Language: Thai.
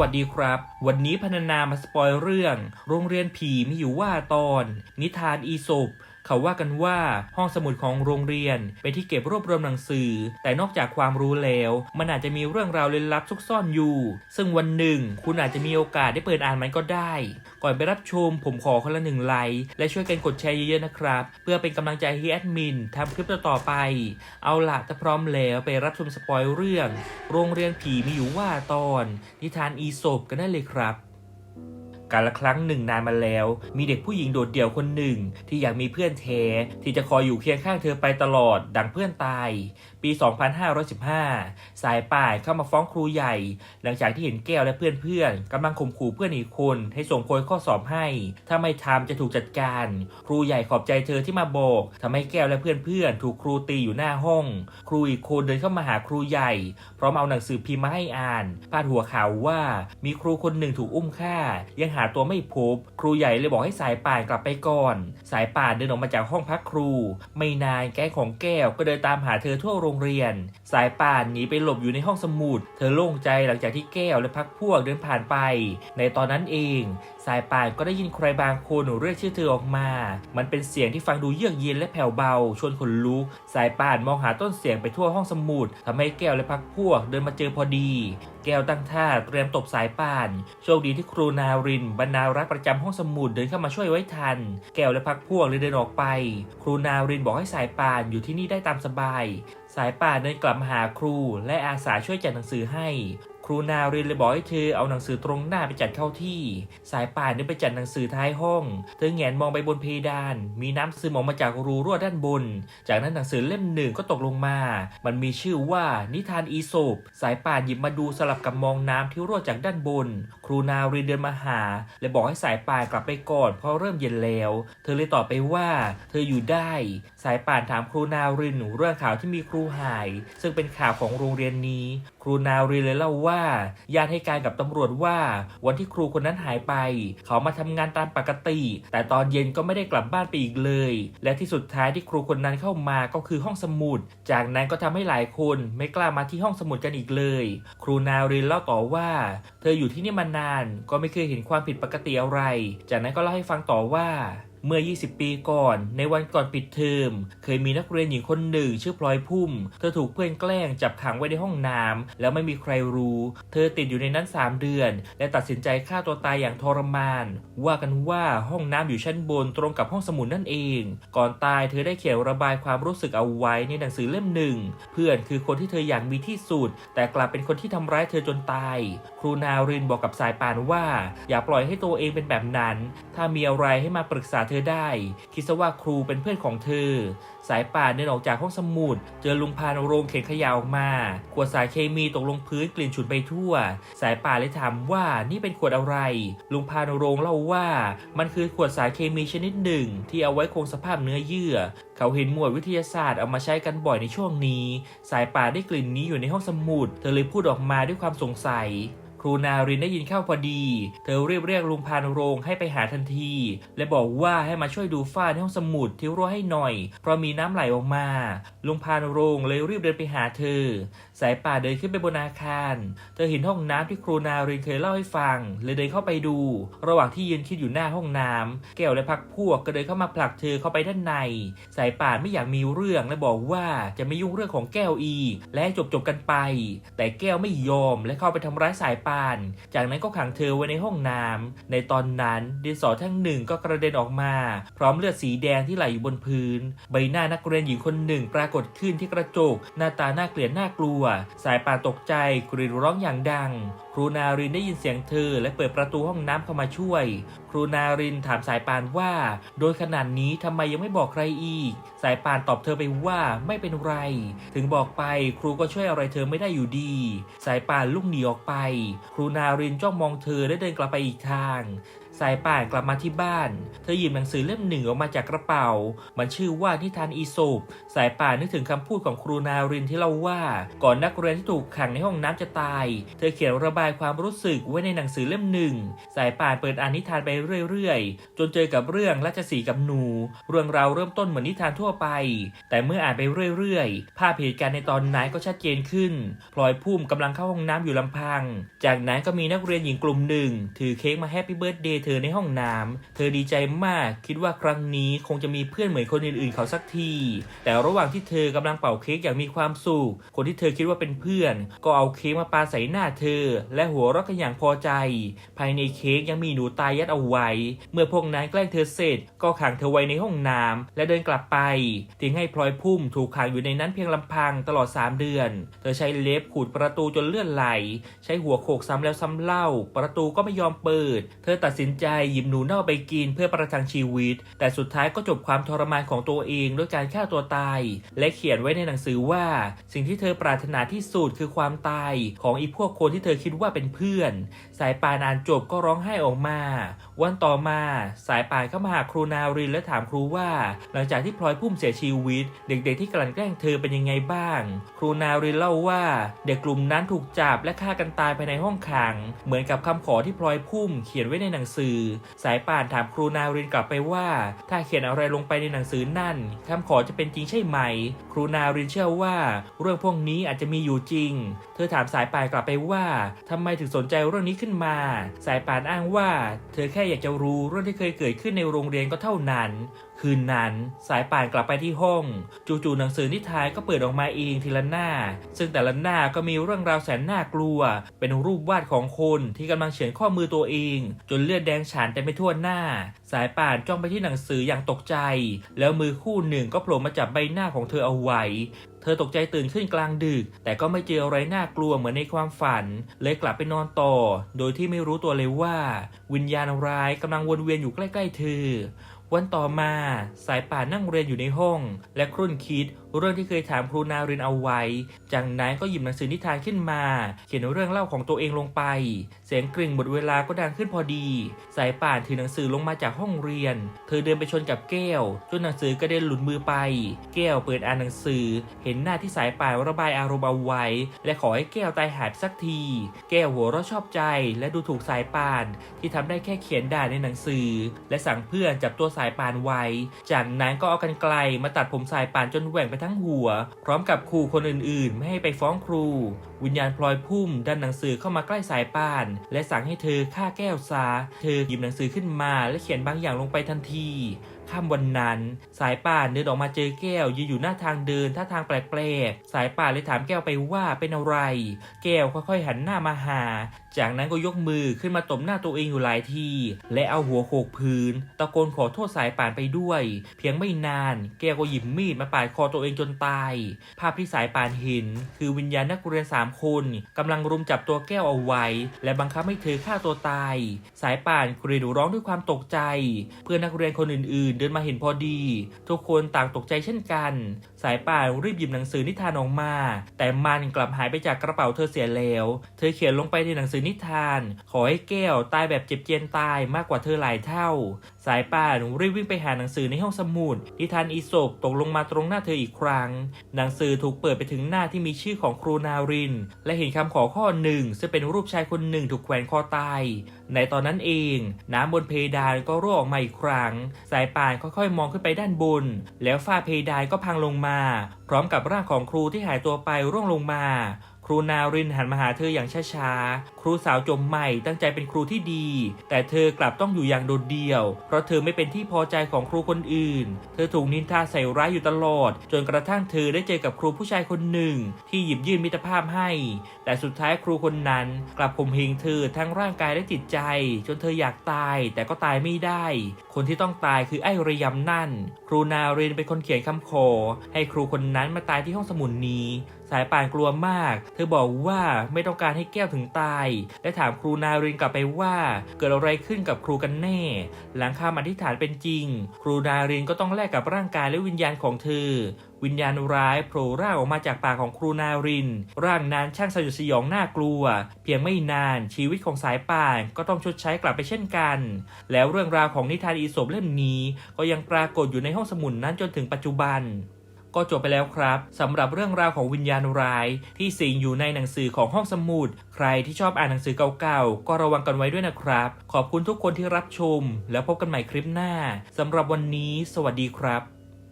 วัสดีครับ วันนี้พรรณนามาสปอยเรื่อง โรงเรียนผีมีอยู่ว่าตอน นิทานอีสบ เขาว่ากันว่าห้องสมุดของโรงเรียนเป็นที่เก็บรวบรวมหนังสือ แต่นอกจากความรู้แล้ว มันอาจจะมีเรื่องราวลึกลับซุกซ่อนอยู่ ซึ่งวันหนึ่ง คุณอาจจะมีโอกาสได้เปิดอ่านมันก็ได้ ก่อนไปรับชม ผมขอคนละหนึ่งไลค์และช่วยกันกดแชร์เยอะๆนะครับ เพื่อเป็นกำลังใจให้แอดมินทำคลิปต่อๆไป เอาล่ะถ้าพร้อมแล้วไปรับชมสปอยเรื่อง โรงเรียนผีมีอยู่ว่าตอน นิทานอีสปกันได้เลยครับ การละครั้งหนึ่งนานมาแล้ว มีเด็กผู้หญิงโดดเดี่ยวคนหนึ่ง ที่อยากมีเพื่อนแท้ที่จะคอยอยู่เคียงข้างเธอไปตลอด ดังเพื่อนตาย ปี 2515 สายป่ายเข้ามาฟ้องครูใหญ่ หลังจากที่เห็นแก้วและเพื่อนๆกำลังข่มขู่เพื่อนอีกคน ให้ส่งโพยข้อสอบให้ ถ้าไม่ทำจะถูกจัดการ ครูใหญ่ขอบใจเธอที่มาบอกทำให้แก้วและเพื่อนๆถูกครูตีอยู่หน้าห้อง ครูอีกคนเดินเข้ามาหาครูใหญ่ พร้อมเอาหนังสือพิมพ์มาให้อ่านพาดหัวข่าวว่า มีครูคนหนึ่งถูกอุ้มฆ่ายังหาตัวไม่พบ ครูใหญ่เลยบอกให้สายป่านกลับไปก่อน สายป่านเดินออกมาจากห้องพักครู ไม่นานแก๊งของแก้วก็เดินตามหาเธอทั่วโรงเรียน สายป่านหนีไปหลบอยู่ในห้องสมุด เธอโล่งใจหลังจากที่แก้วและพักพวกเดินผ่านไป ในตอนนั้นเอง สายป่านก็ได้ยินใครบางคนเรียกชื่อเธอออกมา มันเป็นเสียงที่ฟังดูเยือกเย็นและแผ่วเบา ชวนขนลุก สายป่านมองหาต้นเสียงไปทั่วห้องสมุดทำให้แก้วและพักพวกเดินมาเจอพอดี แก้วตั้งท่าเตรียมตบสายป่าน โชคดีที่ครูนาริน บรรณารักษ์ประจำห้องสมุดเดินเข้ามาช่วยไว้ทัน แก้วและพักพวกเลยเดินออกไป ครูนารินบอกให้สายป่านอยู่ที่นี่ได้ตามสบาย สายป่านเดินกลับมาหาครูและอาสาช่วยจัดหนังสือให้ ครูนารินเลยบอกให้เธอเอาหนังสือตรงหน้าไปจัดเข้าที่ สายป่านเดินไปจัดหนังสือท้ายห้อง เธอแงนมองไปบนเพดาน มีน้ำซึมออกมาจากรูรั่วด้านบน จากนั้นหนังสือเล่มหนึ่งก็ตกลงมา มันมีชื่อว่านิทานอีโศปสายป่านหยิบมาดูสลับกับมองน้ำที่รั่วจากด้านบน ครูนารินเดินมาหา และบอกให้สายป่านกลับไปก่อนเพราะเริ่มเย็นแล้ว เธอเลยตอบไปว่า เธออยู่ได้ สายป่านถามครูนารินเรื่องข่าวที่มีครูหาย ซึ่งเป็นข่าวของโรงเรียนนี้ ครูนาวรินเลยเล่าว่าญาติให้การกับตำรวจว่า วันที่ครูคนนั้นหายไป เขามาทำงานตามปกติ แต่ตอนเย็นก็ไม่ได้กลับบ้านไปอีกเลย และที่สุดท้ายที่ครูคนนั้นเข้ามาก็คือห้องสมุด จากนั้นก็ทำให้หลายคนไม่กล้ามาที่ห้องสมุดกันอีกเลย ครูนาวรินเล่าต่อว่า เธออยู่ที่นี่มานาน ก็ไม่เคยเห็นความผิดปกติอะไร จากนั้นก็เล่าให้ฟังต่อว่า เมื่อ 20 ปีก่อน ในวันก่อนปิดเทอม เคยมีนักเรียนหญิงคนหนึ่งชื่อพลอยพุ่ม เธอถูกเพื่อนแกล้งจับขังไว้ในห้องน้ำแล้วไม่มีใครรู้ เธอติดอยู่ในนั้น 3 เดือน และตัดสินใจฆ่าตัวตายอย่างทรมาน ว่ากันว่าห้องน้ำอยู่ชั้นบนตรงกับห้องสมุดนั่นเอง ก่อนตายเธอได้เขียนระบายความรู้สึกเอาไว้ในหนังสือเล่มหนึ่ง เพื่อนคือคนที่เธออยากมีที่สุด แต่กลับเป็นคนที่ทำร้ายเธอจนตาย ครูนารินบอกกับสายปานว่า อย่าปล่อยให้ตัวเองเป็นแบบนั้น ถ้ามีอะไรให้มาปรึกษาเธอได้ คิดซะว่าครูเป็นเพื่อนของเธอ สายป่านเดินออกจากห้องสมุด เจอลุงพานโรงเข็นขยะออกมา ขวดสารเคมีตกลงพื้นกลิ่นฉุนไปทั่ว สายป่านเลยถามว่านี่เป็นขวดอะไร ลุงพานโรงเล่าว่ามันคือขวดสารเคมีชนิดหนึ่ง ที่เอาไว้คงสภาพเนื้อเยื่อ เขาเห็นหมวดวิทยาศาสตร์เอามาใช้กันบ่อยในช่วงนี้ สายป่านได้กลิ่นนี้อยู่ในห้องสมุด เธอเลยพูดออกมาด้วยความสงสัย รูนารินได้ยินเข้าพอดี เธอรีบเรียกลุงพานโรงให้ไปหาทันที และบอกว่าให้มาช่วยดูฝ้าในห้องสมุดที่รั่วให้หน่อย เพราะมีน้ำไหลออกมา ลุงพานโรงเลยรีบเดินไปหาเธอ สายป่าเดินขึ้นไปบนอาคาร เธอเห็นห้องน้ำที่ครูนารินเคยเล่าให้ฟัง เลยเดินเข้าไปดู ระหว่างที่ยืนคิดอยู่หน้าห้องน้ำแก้วและพักพวกก็เดินเข้ามาผลักเธอเข้าไปด้านใน สายป่านไม่อยากมีเรื่องและบอกว่าจะไม่ยุ่งเรื่องของแก้วอี และจบจบกันไป แต่แก้วไม่ยอมและเข้าไปทำร้ายสายป่าน จากนั้นก็ขังเธอไว้ในห้องน้ำในตอนนั้นดินสอแท่งหนึ่งก็กระเด็นออกมา พร้อมเลือดสีแดงที่ไหลอยู่บนพื้น ใบหน้านักเรียนหญิงคนหนึ่งปรากฏขึ้นที่กระจก หน้าตาน่าเกลียดน่ากลัว สายป่านตกใจกรีดร้องอย่างดัง ครูนารินได้ยินเสียงเธอและเปิดประตูห้องน้ำเข้ามาช่วย ครูนารินถามสายปานว่า โดยขนาดนี้ทำไมยังไม่บอกใครอีก สายปานตอบเธอไปว่าไม่เป็นไร ถึงบอกไปครูก็ช่วยอะไรเธอไม่ได้อยู่ดี สายปานลุกหนีออกไป ครูนารินจ้องมองเธอและเดินกลับไปอีกทาง สายป่านกลับมาที่บ้าน เธอหยิบหนังสือเล่มหนึ่งออกมาจากกระเป๋า มันชื่อว่านิทานอีสปสายป่านนึกถึงคำพูดของครูนารินที่เล่าว่า ก่อนนักเรียนที่ถูกขังในห้องน้ำจะตาย เธอเขียนระบายความรู้สึกไว้ในหนังสือเล่มหนึ่ง สายป่านเปิดอ่านนิทานไปเรื่อยๆ จนเจอกับเรื่องราชสีกับหนู เรื่องราวเริ่มต้นเหมือนนิทานทั่วไป แต่เมื่ออ่านไปเรื่อยๆ ภาพเหตุการณ์ในตอนนั้นก็ชัดเจนขึ้น พลอยพุ่มกำลังเข้าห้องน้ำอยู่ลำพัง จากนั้นก็มีนักเรียนหญิงกลุ่มหนึ่งถือเค้กมาแฮปปี้เบิร์ดเดย์เธอในห้องน้ำ เธอดีใจมาก คิดว่าครั้งนี้คงจะมีเพื่อนเหมือนคนอื่นๆเขาสักที แต่ระหว่างที่เธอกำลังเป่าเค้กอย่างมีความสุข คนที่เธอคิดว่าเป็นเพื่อน ก็เอาเค้กมาปาใส่หน้าเธอ และหัวเราะกันอย่างพอใจ ภายในเค้กยังมีหนูตายยัดเอาไว้ เมื่อพวกนั้นแกล้งเธอเสร็จ ก็ขังเธอไว้ในห้องน้ำและเดินกลับไปทิ้งให้พลอยพุ่มถูกขังอยู่ในนั้นเพียงลำพังตลอด 3 เดือน เธอใช้เล็บขูดประตูจนเลือนไหล ใช้หัวโขกซ้ำแล้วซ้ำเล่า ประตูก็ไม่ยอมเปิด เธอตัดสินใจหยิบหนูเน่าไปกินเพื่อประทังชีวิต แต่สุดท้ายก็จบความทรมานของตัวเองด้วยการฆ่าตัวตาย และเขียนไว้ในหนังสือว่า สิ่งที่เธอปรารถนาที่สุดคือความตาย ของอีพวกคนที่เธอคิดว่าเป็นเพื่อน สายป่านอ่านจบก็ร้องไห้ออกมาวันต่อมาสายป่านเข้ามาหาครูนารินและถามครูว่า หลังจากที่พลอยพุ่มเสียชีวิต เด็กๆที่กลั่นแกล้งเธอเป็นยังไงบ้าง ครูนารินเล่าว่า เด็กกลุ่มนั้นถูกจับและฆ่ากันตายภายในห้องขัง เหมือนกับคำขอที่พลอยพุ่มเขียนไว้ในหนังสือ สายป่านถามครูนารินกลับไปว่า ถ้าเขียนอะไรลงไปในหนังสือนั่นคำขอจะเป็นจริงใช่ไหม ครูนารินเชื่อว่า เรื่องพวกนี้อาจจะมีอยู่จริง เธอถามสายป่านกลับไปว่าทำไมถึงสนใจเรื่องนี้ขึ้นมา สายป่านอ้างว่า เธอแค่อยากจะรู้เรื่องที่เคยเกิดขึ้นในโรงเรียนก็เท่านั้น คืนนั้นสายป่านกลับไปที่ห้อง จู่ๆหนังสือนิทานก็เปิดออกมาเองทีละหน้า ซึ่งแต่ละหน้าก็มีเรื่องราวแสนน่ากลัว เป็นรูปวาดของคนที่กำลังเขียนข้อมือตัวเอง จนเลือดแดงฉานเต็มไปทั่วหน้า สายป่านจ้องไปที่หนังสืออย่างตกใจ แล้วมือคู่หนึ่งก็โผล่มาจับใบหน้าของเธอเอาไว้ เธอตกใจตื่นขึ้นกลางดึก แต่ก็ไม่เจออะไรน่ากลัวเหมือนในความฝัน เลยกลับไปนอนต่อ โดยที่ไม่รู้ตัวเลยว่า วิญญาณร้ายกำลังวนเวียนอยู่ใกล้ๆเธอ วันต่อมาสายป่านนั่งเรียนอยู่ในห้อง และครุ่นคิด เรื่องที่เคยถามครูนารินเอาไว้ จากนั้นก็หยิบหนังสือนิทานขึ้นมา เขียนเรื่องเล่าของตัวเองลงไป เสียงกริ่งหมดเวลาก็ดังขึ้นพอดี สายป่านถือหนังสือลงมาจากห้องเรียน เธอเดินไปชนกับแก้ว จนหนังสือกระเด็นหลุดมือไป แก้วเปิดอ่านหนังสือ เห็นหน้าที่สายป่านระบายอารมณ์เอาไว้ และขอให้แก้วตายหายสักที แก้วหัวเราะชอบใจ และดูถูกสายป่าน ที่ทำได้แค่เขียนด่าในหนังสือ และสั่งเพื่อนจับตัวสายป่านไว้ จากนั้นก็เอากันไกลมาตัดผมสายป่านจนแหว่งไปทั้งหัว พร้อมกับขู่คนอื่นๆ ไม่ให้ไปฟ้องครู วิญญาณพลอยพุ่มดันหนังสือเข้ามาใกล้สายป่าน และสั่งให้เธอฆ่าแก้วซา เธอหยิบหนังสือขึ้นมา และเขียนบางอย่างลงไปทันทีค่ำวันนั้น สายป่านเดินออกมาเจอแก้วยืนอยู่หน้าทางเดินท่าทางแปลกๆ สายป่านเลยถามแก้วไปว่าเป็นอะไร แก้วค่อยๆหันหน้ามาหา จากนั้นก็ยกมือขึ้นมาตบหน้าตัวเองอยู่หลายที และเอาหัวโขกพื้น ตะโกนขอโทษสายป่านไปด้วย เพียงไม่นาน แกก็หยิบมีดมาปาดคอตัวเองจนตาย ภาพที่สายป่านเห็น คือวิญญาณนักเรียนสามคนกำลังรุมจับตัวแก้วเอาไว้ และบังคับให้เธอฆ่าตัวตาย สายป่านกรีดร้องด้วยความตกใจ เพื่อนนักเรียนคนอื่นๆ เดินมาเห็นพอดี ทุกคนต่างตกใจเช่นกัน สายป่านรีบหยิบหนังสือนิทานออกมา แต่มันกลับหายไปจากกระเป๋าเธอเสียแล้ว เธอเขียนลงไปในหนังสือนิทาน ขอให้แก้วตายแบบเจ็บเจียนตายมากกว่าเธอหลายเท่า สายป่านรีบวิ่งไปหาหนังสือในห้องสมุดนิทานอีสปตกลงมาตรงหน้าเธออีกครั้ง หนังสือถูกเปิดไปถึงหน้าที่มีชื่อของครูนาริน และเห็นคำขอข้อหนึ่งซึ่งเป็นรูปชายคนหนึ่งถูกแขวนคอตาย ในตอนนั้นเอง น้ำบนเพดานก็รั่วออกมาอีกครั้ง สายป่านค่อยๆ มองขึ้นไปด้านบน แล้วฝ้าเพดานก็พังลงมา พร้อมกับร่างของครูที่หายตัวไปร่วงลงมา ครูนารินหันมาหาเธออย่างช้าๆ ครูสาวจมใหม่ตั้งใจเป็นครูที่ดี แต่เธอกลับต้องอยู่อย่างโดดเดี่ยว เพราะเธอไม่เป็นที่พอใจของครูคนอื่น เธอถูกนินทาใส่ร้ายอยู่ตลอด จนกระทั่งเธอได้เจอกับครูผู้ชายคนหนึ่ง ที่หยิบยื่นมิตรภาพให้ แต่สุดท้ายครูคนนั้น กลับข่มเหงเธอทั้งร่างกายและจิตใจ จนเธออยากตายแต่ก็ตายไม่ได้ คนที่ต้องตายคือไอ้ระยำนั่น ครูนารินเป็นคนเขียนคำขอให้ครูคนนั้นมาตายที่ห้องสมุดนี้ สายป่านกลัวมาก เธอบอกว่าไม่ต้องการให้แก้วถึงตาย และถามครูนารินกลับไปว่าเกิดอะไรขึ้นกับครูกันแน่ หลังคำอธิษฐานเป็นจริง ครูนารินก็ต้องแลกกับร่างกายและวิญญาณของเธอ วิญญาณร้ายโผล่ร่างออกมาจากปากของครูนาริน ร่างนั้นช่างสยดสยองน่ากลัว เพียงไม่นานชีวิตของสายป่านก็ต้องชดใช้กลับไปเช่นกัน แล้วเรื่องราวของนิทานอีสปเล่มนี้ ก็ยังปรากฏอยู่ในห้องสมุดนนั้นจนถึงปัจจุบัน ก็จบไปแล้วครับสำหรับเรื่องราวของวิญญาณร้าย ที่สิงอยู่ในหนังสือของห้องสมุด ใครที่ชอบอ่านหนังสือเก่าๆ ก็ระวังกันไว้ด้วยนะครับ ขอบคุณทุกคนที่รับชม แล้วพบกันใหม่คลิปหน้าสำหรับวันนี้ สวัสดีครับ